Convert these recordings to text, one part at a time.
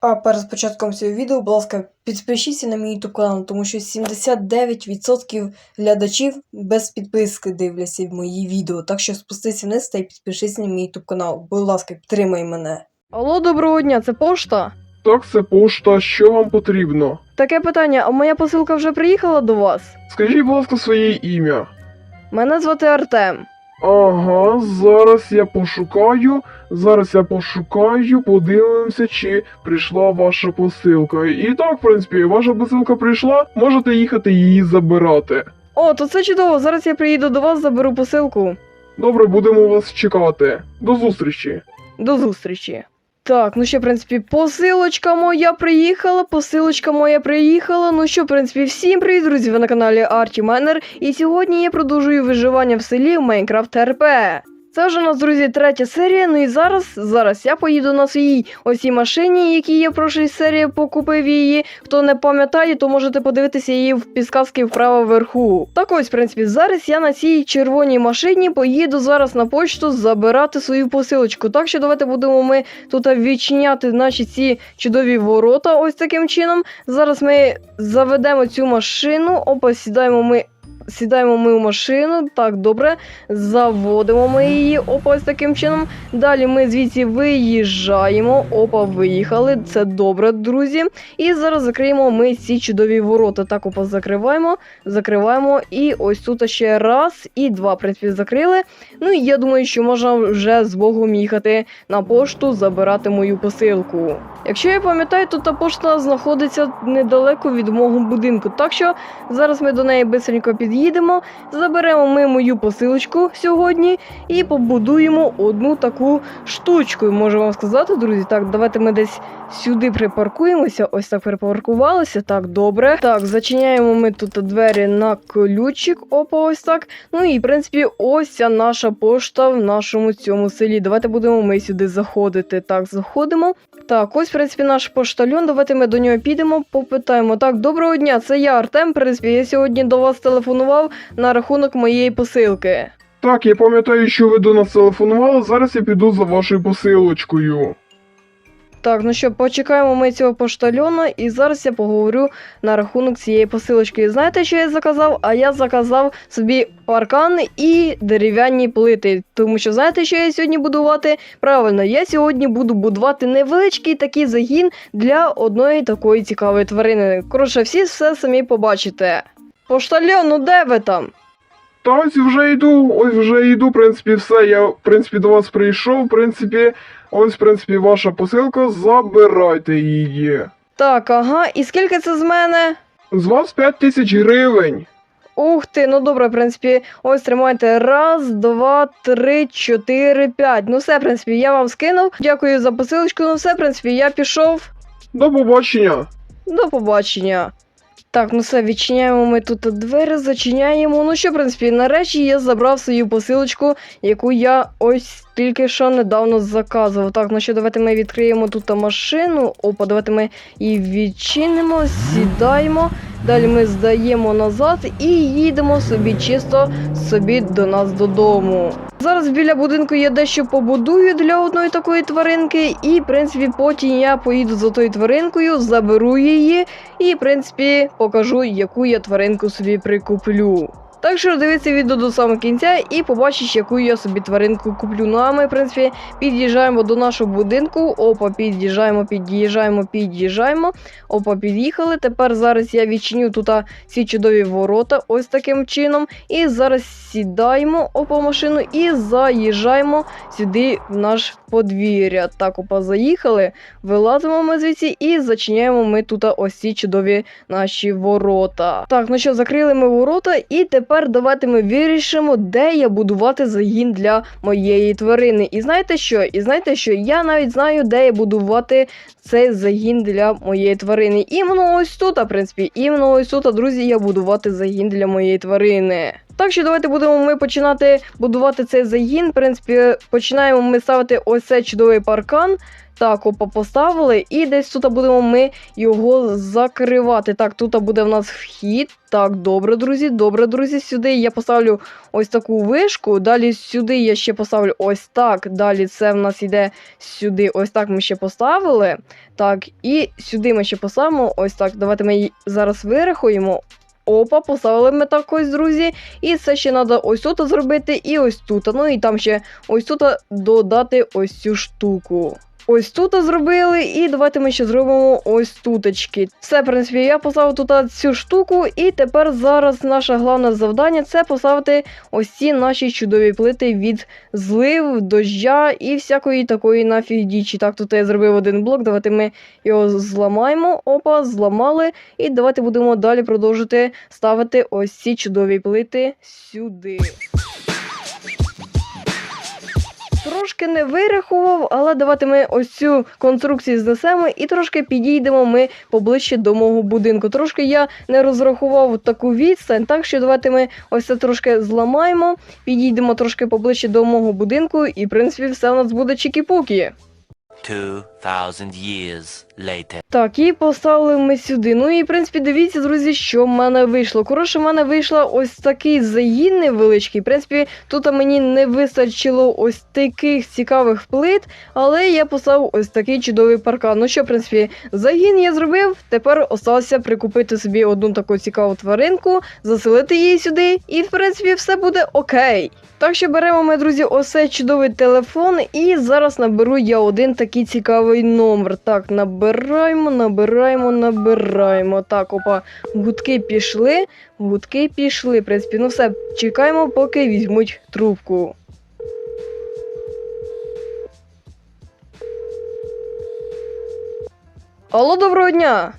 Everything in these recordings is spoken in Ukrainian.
А перед початком цього відео, будь ласка, підпишіться на мій YouTube канал, тому що 79% глядачів без підписки дивляться мої відео. Так що спустися вниз та й підпишись на мій YouTube канал. Будь ласка, підтримай мене. Алло, доброго дня, це пошта? Так, це пошта, що вам потрібно? Таке питання, а моя посилка вже приїхала до вас? Скажіть, будь ласка, своє ім'я. Мене звати Артем. Ага, зараз я пошукаю. Зараз я пошукаю, подивимося, чи прийшла ваша посилка. І так, в принципі, ваша посилка прийшла, можете їхати її забирати. О, то це чудово. Зараз я приїду до вас, заберу посилку. Добре, будемо вас чекати. До зустрічі. До зустрічі. Так, ну що, в принципі, посилочка моя приїхала, посилочка моя приїхала. Ну що, в принципі, всім привіт, друзі! Ви на каналі Арті Майнер. І сьогодні я продовжую виживання в селі в Майнкрафт РП. Це вже у нас, друзі, третя серія. Ну і зараз, зараз я поїду на своїй ось цій машині, якій я в прошлій серії покупив її. Хто не пам'ятає, то можете подивитися її в підсказки вправо вверху. Так ось, в принципі, зараз я на цій червоній машині поїду зараз на почту забирати свою посилочку. Так що давайте будемо ми тут відчиняти наші ці чудові ворота. Ось таким чином. Зараз ми заведемо цю машину. Опа, сідаємо ми. Сідаємо ми в машину, так добре. Заводимо ми її. Опа, ось таким чином. Далі ми звідси виїжджаємо. Опа, виїхали. Це добре, друзі. І зараз закриємо ми ці чудові ворота. Так, опа, закриваємо, закриваємо. І ось тут ще раз і два, в принципі, закрили. Ну і я думаю, що можна вже з Богом їхати на пошту, забирати мою посилку. Якщо я пам'ятаю, то та пошта знаходиться недалеко від мого будинку. Так що зараз ми до неї бистренько під'їдемо, заберемо ми мою посилочку сьогодні і побудуємо одну таку штучку. Можу вам сказати, друзі. Так, давайте ми десь сюди припаркуємося. Ось так припаркувалися. Так, добре. Так, зачиняємо ми тут двері на ключик. Опа, ось так. Ну і в принципі, ось ця наша пошта в нашому цьому селі. Давайте будемо ми сюди заходити. Так, заходимо. Так, ось, в принципі, наш поштальон. Давайте ми до нього підемо, попитаємо. Так, доброго дня, це я, Артем. В принципі, я сьогодні до вас телефонував на рахунок моєї посилки. Так, я пам'ятаю, що ви до нас телефонували, зараз я піду за вашою посилочкою. Так, ну що, почекаємо ми цього поштальона, і зараз я поговорю на рахунок цієї посилочки. І Знаєте, що я заказав? А я заказав собі паркан і дерев'яні плити. Тому що знаєте, що я сьогодні будувати? Правильно, я сьогодні буду будувати невеличкий такий загін для одної такої цікавої тварини. Коротше, всі все самі побачите. Поштальон, ну де ви там? Та ось вже йду, ось вже йду, в принципі, все. Я, в принципі, до вас прийшов, в принципі, ось, в принципі, ваша посилка, забирайте її. Так, ага, і скільки це з мене? З вас 5 тисяч гривень. Ух ти, ну добре, в принципі, ось тримайте. Раз, два, три, чотири, п'ять. Ну все, в принципі, я вам скинув. Дякую за посилочку. Ну все, в принципі, я пішов. До побачення. До побачення. Так, ну все, відчиняємо ми тут двері, зачиняємо. Ну що, в принципі, нарешті я забрав свою посилочку, яку я ось тільки що недавно заказував. Так, ну що, давайте ми відкриємо тут машину. Опа, давайте ми її відчинимо, сідаємо. Далі ми здаємо назад і їдемо собі чисто собі до нас додому. Зараз біля будинку я дещо побудую для одної такої тваринки, і в принципі потім я поїду за тою тваринкою, заберу її і, в принципі, покажу, яку я тваринку собі прикуплю. Так що дивіться відео до самого кінця і побачиш, яку я собі тваринку куплю. Ну а ми, в принципі, під'їжджаємо до нашого будинку. Опа, під'їжджаємо, під'їжджаємо, під'їжджаємо. Опа, під'їхали. Тепер зараз я відчиню тут ці чудові ворота, ось таким чином. І зараз сідаємо опа машину і заїжджаємо сюди в наш подвір'я. Так, опа, заїхали. Вилазимо ми звідси і зачиняємо ми тут ось ці чудові наші ворота. Так, ну що, закрили ми ворота, і тепер давайте ми вирішимо, де я будувати загін для моєї тварини. І знаєте що? І знаєте що? Я навіть знаю, де я будувати цей загін для моєї тварини. Іменно ось тут, в принципі, іменно ось тут, друзі, я будувати загін для моєї тварини. Так що давайте будемо ми починати будувати цей загін. В принципі, починаємо ми ставити ось цей чудовий паркан. Так, опа, поставили, і десь тут будемо ми його закривати. Так, тут буде в нас вхід. Так, добре, друзі, добре, друзі. Сюди я поставлю ось таку вишку. Далі сюди я ще поставлю ось так. Далі це в нас йде сюди. Ось так ми ще поставили. Так, і сюди ми ще поставимо. Ось так. Давайте ми її зараз вирахуємо. Опа, поставили ми так ось, друзі. І це ще треба ось тут зробити, і ось тут. Ну і там ще ось тут додати ось цю штуку. Ось тут зробили, і давайте ми ще зробимо ось туточки. Все, в принципі, я поставив тут цю штуку, і тепер зараз наше головне завдання це поставити ось ці наші чудові плити від злив, дождя і всякої такої нафіг дічі. Так, тут я зробив один блок, давайте ми його зламаємо. Опа, зламали. І давайте будемо далі продовжити ставити ось ці чудові плити сюди. Трошки не вирахував, але давайте ми ось цю конструкцію знесемо і трошки підійдемо ми поближче до мого будинку. Трошки я не розрахував таку відстань, так що давайте ми ось це трошки зламаємо, підійдемо трошки поближче до мого будинку, і в принципі все у нас буде чікі-пукі. 2,000 years later. Так, і поставили ми сюди. Ну і в принципі, дивіться, друзі, що в мене вийшло. Коротше, в мене вийшло ось такий загін невеличкий. В принципі, тут мені не вистачило ось таких цікавих плит, але я поставив ось такий чудовий паркан. Ну що, в принципі, загін я зробив. Тепер осталося прикупити собі одну таку цікаву тваринку, заселити її сюди, і в принципі все буде окей. Так що беремо ми, друзі, ось цей чудовий телефон, і зараз наберу я один такий цікавий номер. Так, набираємо, набираємо, набираємо. Так, опа, гудки пішли, гудки пішли. В принципі, ну все, чекаємо, поки візьмуть трубку. Алло, доброго дня!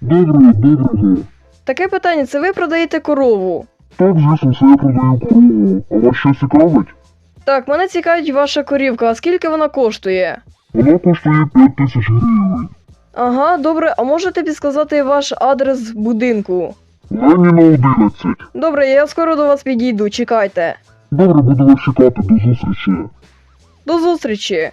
Доброго, доброго. Таке питання: це ви продаєте корову? Так, звісно, це я продаю корову. А вас що цікавить? Так, мене цікавить ваша корівка, а скільки вона коштує? Вона коштує 5 тисяч гривень. Ага, добре, а можете підсказати ваш адрес будинку? Леніна 11. Добре, я скоро до вас підійду, чекайте. Добре, буду вас чекати до зустрічі. До зустрічі.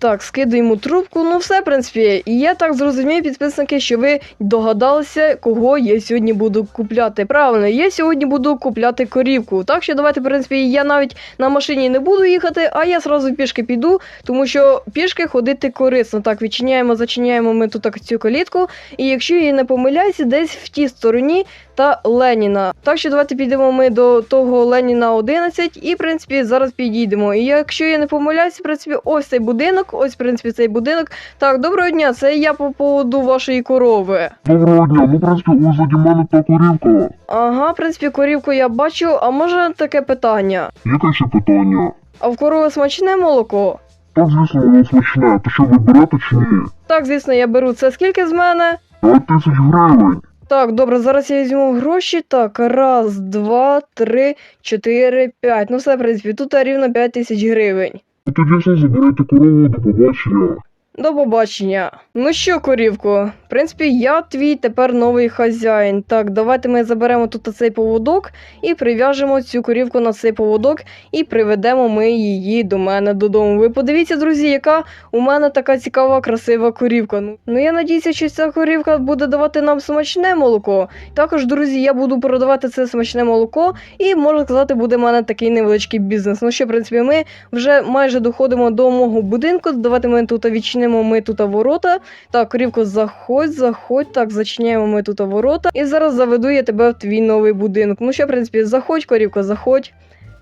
Так, скидуємо трубку. Ну все, в принципі. І я так зрозумів, підписники, що ви догадалися, кого я сьогодні буду купляти. Правильно, я сьогодні буду купляти корівку. Так що давайте, в принципі, я навіть на машині не буду їхати, а я зразу пішки піду, тому що пішки ходити корисно. Так, відчиняємо, зачиняємо ми тут так цю калітку. І якщо я не помиляюся, десь в тій стороні та Леніна. Так що давайте підемо ми до того Леніна 11 і, в принципі, зараз підійдемо. І якщо я не помиляюся, в принципі, ось цей будинок, ось, в принципі, цей будинок. Так, доброго дня, це я по поводу вашої корови. Доброго дня, ну, в принципі, ось заді мене та корівка. Ага, в принципі, корівку я бачу, а може таке питання? Яке ще питання? А в корови смачне молоко? Так, звісно, воно смачне. То що ви берете чи ні? Так, звісно, я беру. Це скільки з мене? 5 тисяч гривень. Так, добре, зараз я візьму гроші. Так, раз, два, три, чотири, п'ять. Ну все, в принципі, тут рівно п'ять тисяч гривень. Ну тоді все, забирайте корову, до побачення. До побачення. Ну що, корівко, в принципі, я твій тепер новий хазяїн. Так, давайте ми заберемо тут цей поводок і прив'яжемо цю корівку на цей поводок і приведемо ми її до мене додому. Ви подивіться, друзі, яка у мене така цікава, красива корівка. Ну, ну я надіюся, що ця корівка буде давати нам смачне молоко. Також, друзі, я буду продавати це смачне молоко, і можна сказати, буде в мене такий невеличкий бізнес. Ну що, в принципі, ми вже майже доходимо до мого будинку. Давайте ми тут відчинимо ми тут ворота. Так, корівко, заходь, заходь. Так, зачиняємо ми тут ворота. І зараз заведу я тебе в твій новий будинок. Ну що, в принципі, заходь, корівко, заходь.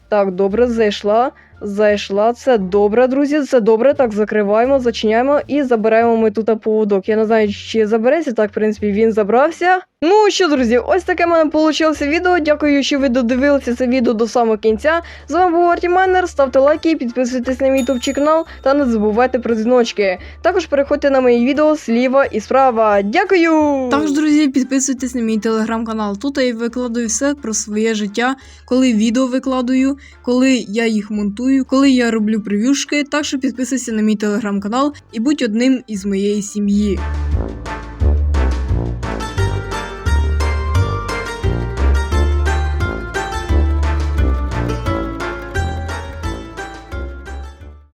Так, добре, зайшла. Зайшла, це добре, друзі, це добре. Так, закриваємо, зачиняємо і забираємо ми тут поводок. Я не знаю, чи забереться. Так, в принципі, він забрався. Ну що, друзі, ось таке в мене вийшло відео. Дякую, що ви додивилися це відео до самого кінця. З вами був Арті Майнер. Ставте лайки, підписуйтесь на мій ютубчик канал та не забувайте про дзвіночки. Також переходьте на мої відео зліва і справа. Дякую! Також, друзі, підписуйтесь на мій телеграм-канал. Тут я викладаю все про своє життя, коли відео викладаю, коли я їх монтую, коли я роблю прев'юшки. Так що підписуйся на мій телеграм-канал і будь одним із моєї сім'ї.